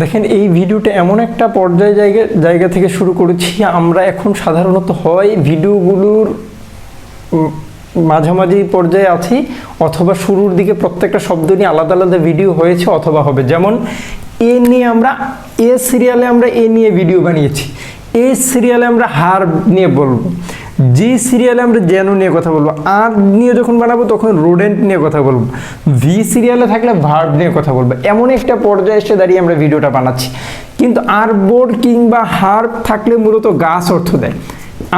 দেখেন, এই ভিডিওটা এমন একটা পর্যায়ে জায়গা জায়গা থেকে শুরু করেছি, আমরা এখন সাধারণত হয় ভিডিওগুলোর মাঝামাঝি পর্যায়ে আছি, অথবা শুরুর দিকে প্রত্যেকটা শব্দ নিয়ে আলাদা আলাদা ভিডিও হয়েছে অথবা হবে। যেমন, এ নিয়ে আমরা, এ সিরিয়ালে আমরা এ নিয়ে ভিডিও বানিয়েছি, এ সিরিয়ালে আমরা হার নিয়ে বলব। জি সিরিয়ালে আমরা যেন নিয়ে কথা বলব, আর নিয়ে যখন বানাবো তখন রোডেন্ট নিয়ে কথা বলব ভি সিরিয়ালে থাকলে ভার্ব নিয়ে কথা বলব, এমন একটা পর্যায়ে এসে দাঁড়িয়ে আমরা ভিডিওটা বানাচ্ছি। কিন্তু আর বোর্ড কিংবা হার্ব থাকলে মূলত গাছ অর্থ দেয়।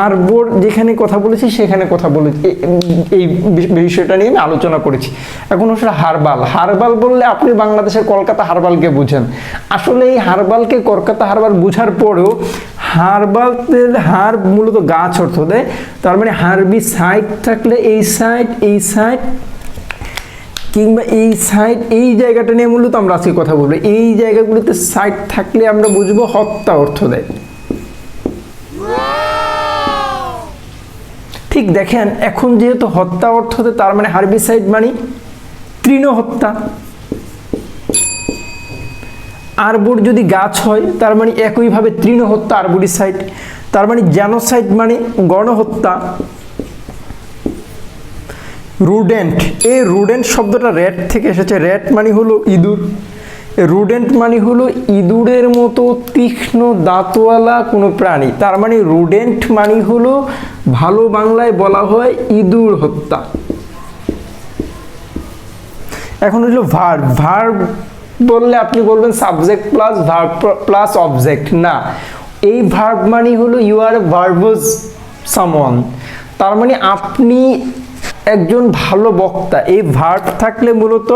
আর বোর্ড যেখানে কথা বলেছি সেখানে কথা বলেছি এই বিষয়টা নিয়ে আমি আলোচনা করেছি। এখন আসলে হারবাল। হারবাল বললে আপনি বাংলাদেশের কলকাতা হারবালকে বুঝেন। আসলে এই হারবালকে কলকাতা হারবাল বুঝার পরেও হারবালের হার মূলত গাছ অর্থ দেয়। তার মানে হারবি সাইড থাকলে এই সাইড এই সাইড, কিংবা এই সাইড, এই জায়গাটা নিয়ে মূলত আমরা আজকে কথা বলব। এই জায়গাগুলিতে সাইড থাকলে আমরা বুঝব হত্যা অর্থ দেয়। ঠিক দেখেন, এখন যেহেতু হত্যা অর্থ দেয়, তার মানে হার্বিসাইড মানে তৃণ হত্যা আরবুর যদি গাছ হয়, তার মানে একইভাবে তৃণ হত্যা আরবুরিসাইড তার মানে জ্যানোসাইড মানে গণহত্যা। রুডেন্ট এই রুডেন্ট শব্দটা র্যাট থেকে এসেছে। র্যাট মানে হলো ইঁদুর। রুডেন্ট মানে হলো ইঁদুরের মতো তীক্ষ্ণ দাঁতওয়ালা কোনো প্রাণী। তার মানে রুডেন্ট মানে হলো ভালো বাংলায় বলা হয় ইঁদুর হত্যা। এখন হলো ভার্ব ভার্ব বললে আপনি বলবেন subject plus verb plus object না। এই ভার্ব মানে হলো ইউ আর ভার্বস সামন তার মানে আপনি একজন ভালো বক্তা। এই ভার্ব থাকলে মূলত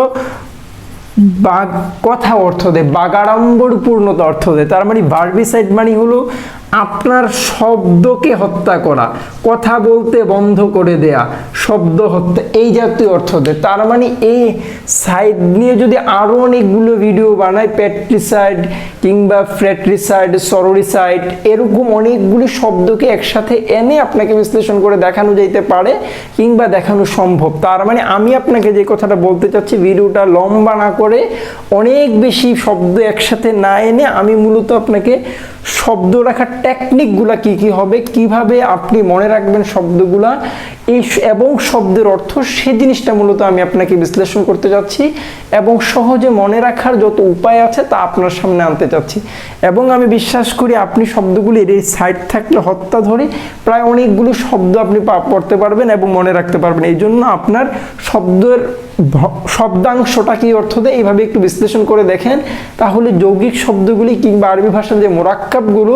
কথা অর্থ দেয় বাগাড়ম্বর পূর্ণতা অর্থ দেয়। তার মানে ভার্বিসাইড মানে হলো আপনার শব্দকে হত্যা করা, কথা বলতে বন্ধ করে দেয়া, শব্দ হত্যা, এই জাতীয় অর্থ দেয় তার মানে এই সাইড নিয়ে যদি আরও অনেকগুলো ভিডিও বানায় প্যাট্রিসাইড কিংবা ফ্রেট্রিসাইড সরোরিসাইড এরকম অনেকগুলি শব্দকে একসাথে এনে আপনাকে বিশ্লেষণ করে দেখানো যাইতে পারে কিংবা দেখানো সম্ভব। তার মানে আমি আপনাকে যে কথাটা বলতে চাচ্ছি ভিডিওটা লম্বা না করে অনেক বেশি শব্দ একসাথে না এনে আমি মূলত আপনাকে শব্দ রাখার টেকনিকগুলা কি কি হবে? কীভাবে আপনি মনে রাখবেন শব্দগুলা? এই এবং শব্দের অর্থ সে জিনিসটা মূলত আমি আপনাকে বিশ্লেষণ করতে যাচ্ছি এবং সহজে মনে রাখার যত উপায় আছে তা আপনার সামনে আনতে চাচ্ছি। এবং আমি বিশ্বাস করি আপনি শব্দগুলির এই সাইড থাকলে হত্যা ধরে প্রায় অনেকগুলো শব্দ আপনি পড়তে পারবেন এবং মনে রাখতে পারবেন। এই জন্য আপনার শব্দের শব্দাংশটা কি অর্থ দেয়? এইভাবে একটু বিশ্লেষণ করে দেখেন। তাহলে যৌগিক শব্দগুলি কিংবা আরবি ভাষার যে মোরাক্কাবগুলো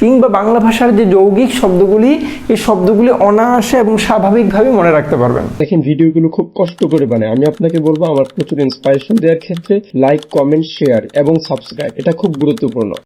কিংবা বাংলা ভাষার যে যৌগিক শব্দগুলি, এই শব্দগুলি অনায়াসে এবং স্বাভাবিকভাবে মনে রাখতে পারবেন। দেখেন, ভিডিওগুলো খুব কষ্ট করে বানায়। আমি আপনাকে বলব, আমার প্রচুর ইন্সপাইরেশন দেওয়ার ক্ষেত্রে লাইক কমেন্ট শেয়ার এবং সাবস্ক্রাইব এটা খুব গুরুত্বপূর্ণ।